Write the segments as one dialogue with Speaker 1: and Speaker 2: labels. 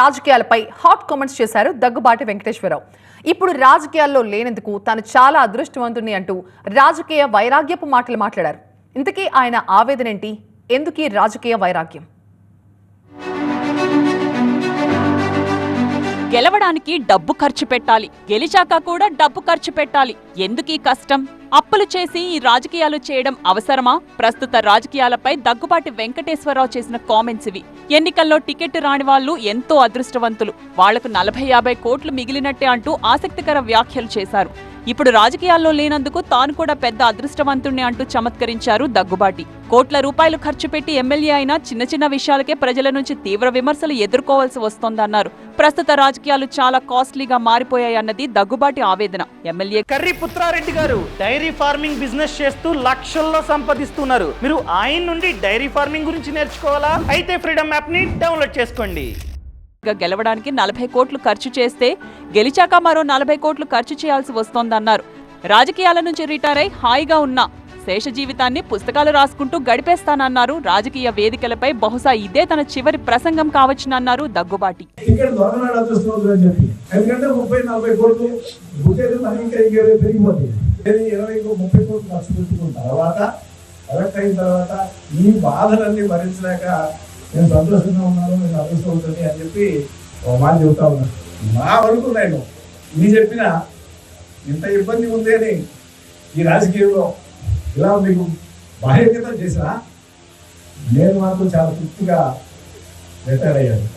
Speaker 1: రాజకీయాలపై hot comments చేశారు దగ్గుబాటి వెంకటేశ్వరరావు. ఇప్పుడు రాజకీయాల్లో లేనందుకు తాను చాలా అదృష్టవంతుని అంటూ రాజకీయ వైరాగ్యపు మాటలు మాట్లాడారు. ఇంతకీ ఆయన ఆవేదన ఏంటి ఎందుకు రాజకీయ వైరాగ్యం?
Speaker 2: గెలవడానికి డబ్బు ఖర్చు పెట్టాలి. గెలిచాక కూడా డబ్బు ఖర్చు పెట్టాలి. ఎందుకీ కష్టం? అప్పులు చేసి ఈ రాజకీయాలు చేయడం అవసరమా? ప్రస్తుత రాజకీయాలపై దగ్గుబాటి వెంకటేశ్వరరావు చేసిన కామెంట్స్ ఇవి. ఎన్నికల్లో టికెట్ రాని వాళ్ళు ఎంతో అదృష్టవంతులు. వాళ్ళకు నలభై యాభై కోట్లు మిగిలినట్టే అంటూ ఆసక్తికర వ్యాఖ్యలు చేశారు. ఇప్పుడు రాజకీయాల్లో లేనందుకు తాను కూడా పెద్ద అదృష్టవంతుణ్ణి అంటూ చమత్కరించారు దగ్గుబాటి. కోట్ల రూపాయలు ఖర్చు పెట్టి ఎమ్మెల్యే అయినా చిన్న చిన్న విషయాలకే ప్రజల నుంచి తీవ్ర విమర్శలు ఎదుర్కోవాల్సి వస్తోందన్నారు. ప్రస్తుత రాజకీయాలు చాలా కాస్ట్లీగా మారిపోయాయన్నది దగ్గుబాటి ఆవేదన. ఎమ్మెల్యే
Speaker 3: కర్రీ పుత్రారెడ్డి గారు డైరీ ఫార్మింగ్ బిజినెస్ చేస్తూ లక్షల్లో సంపాదిస్తున్నారు. మీరు ఆయన నుండి డైరీ ఫార్మింగ్ గురించి నేర్చుకోవాలా? అయితే ఫ్రీడమ్ యాప్ని డౌన్లోడ్ చేసుకోండి.
Speaker 2: గెలవడానికి నలభై కోట్లు ఖర్చు చేస్తే గెలిచాక మరో నలభై కోట్లు ఖర్చు చేయాల్సి వస్తోందన్నారు. రాజకీయాల నుంచి రిటైర్ అయి హాయిగా ఉన్న. శేష జీవితాన్ని పుస్తకాలు రాసుకుంటూ గడిపేస్తానన్నారు. రాజకీయ వేదికలపై బహుశా ఇదే తన చివరి ప్రసంగం కావచ్చునన్నారు దగ్గుబాటి.
Speaker 4: తర్వాత ఈ బాధలన్నీ భరించలేక నేను సంతోషంగా ఉన్నాను నేను అని చెప్పి ఒక మాట చెబుతా ఉన్నాను నా వరకు నేను నీ చెప్పిన ఇంత ఇబ్బంది ఉంది అని ఈ రాజకీయంలో ఇలా మీకు బహిర్గతం చేసినా నేను మాత్రం చాలా తృప్తిగా రిటైర్ అయ్యాను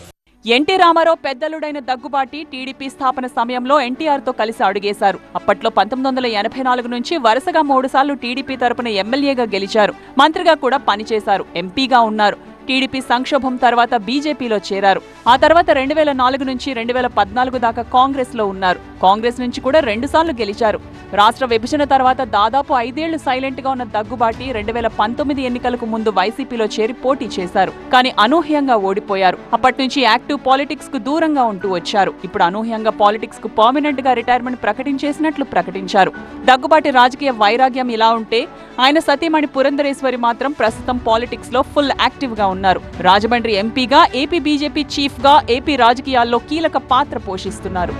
Speaker 2: ఎన్టీ రామారావు పెద్దలుడైన దగ్గుబాటి టీడీపీ స్థాపన సమయంలో ఎన్టీఆర్తో కలిసి అడుగేశారు. అప్పట్లో పంతొమ్మిది వందల ఎనభై నాలుగు నుంచి వరుసగా మూడుసార్లు టీడీపీ తరపున ఎమ్మెల్యేగా గెలిచారు. మంత్రిగా కూడా పనిచేశారు. ఎంపీగా ఉన్నారు. టీడీపీ సంక్షోభం తర్వాత బీజేపీలో చేరారు. ఆ తర్వాత రెండు వేల నాలుగు నుంచి రెండు వేల పద్నాలుగు దాకా కాంగ్రెస్లో ఉన్నారు. కాంగ్రెస్ నుంచి కూడా రెండుసార్లు గెలిచారు. రాష్ట్ర విభజన తర్వాత దాదాపు ఐదేళ్ళు సైలెంట్గా ఉన్న దగ్గుబాటి రెండు వేల పంతొమ్మిది ఎన్నికలకు ముందు వైసీపీలో చేరి పోటీ చేశారు. కానీ అనూహ్యంగా ఓడిపోయారు. అప్పటి నుంచి యాక్టివ్ పాలిటిక్స్కు దూరంగా ఉంటూ వచ్చారు. ఇప్పుడు అనూహ్యంగా పాలిటిక్స్కు పర్మనెంట్గా రిటైర్మెంట్ ప్రకటించేసినట్లు ప్రకటించారు. దగ్గుబాటి రాజకీయ వైరాగ్యం ఇలా ఉంటే ఆయన సతీమణి పురంధరేశ్వరి మాత్రం ప్రస్తుతం పాలిటిక్స్లో ఫుల్ యాక్టివ్గా ఉన్నారు. రాజమండ్రి ఎంపీగా ఏపీ బీజేపీ చీఫ్గా ఏపీ రాజకీయాల్లో కీలక పాత్ర పోషిస్తున్నారు.